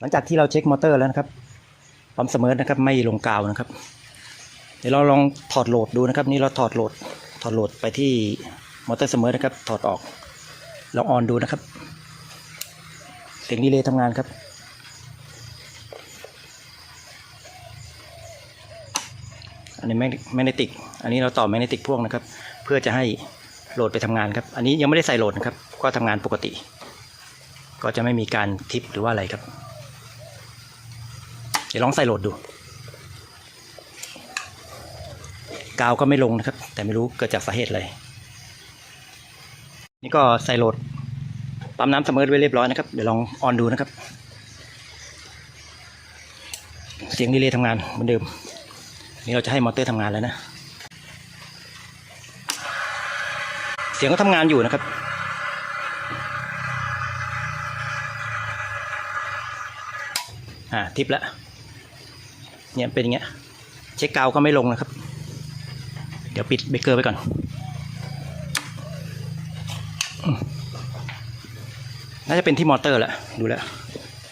หลังจากที่เราเช็คมอเตอร์แล้วนะครับปั๊มเสมอนะครับไม่ลงกาวนะครับ เดี๋ยวเราลองถอดโหลดดูนะครับ นี่เราถอดโหลดถอดโหลดไปที่มอเตอร์เสมอนะครับ ถอดออกลองออนดูนะครับเสียงดีเลยทำงานครับอันนี้แมกแมกเนติก อันนี้เราต่อแมกเนติกพ่วงนะครับ เพื่อจะให้โหลดไปทำงานครับ อันนี้ยังไม่ได้ใส่โหลดนะครับ ก็ทำงานปกติ ก็จะไม่มีการทิปหรือว่าอะไรครับ เดี๋ยวลองใส่โหลดดู กาวก็ไม่ลงนะครับ แต่ไม่รู้เกิดจากสาเหตุอะไร นี่ก็ใส่โหลดปั๊มน้ำเสมอไว้เรียบร้อยนะครับ เดี๋ยวลองออนดูนะครับ เสียงดีเลย์ทำงานเหมือนเดิม นี่เราจะให้มอเตอร์ทำงานแล้วนะ เสียงก็ทำงานอยู่นะครับอ่าทิปแล้ว เนี่ยเป็นอย่างเงี้ยเช็คกาวก็ไม่ลงนะครับ เดี๋ยวปิดเบรกเกอร์ไปก่อน น่าจะเป็นที่มอเตอร์แหละดูแล้ว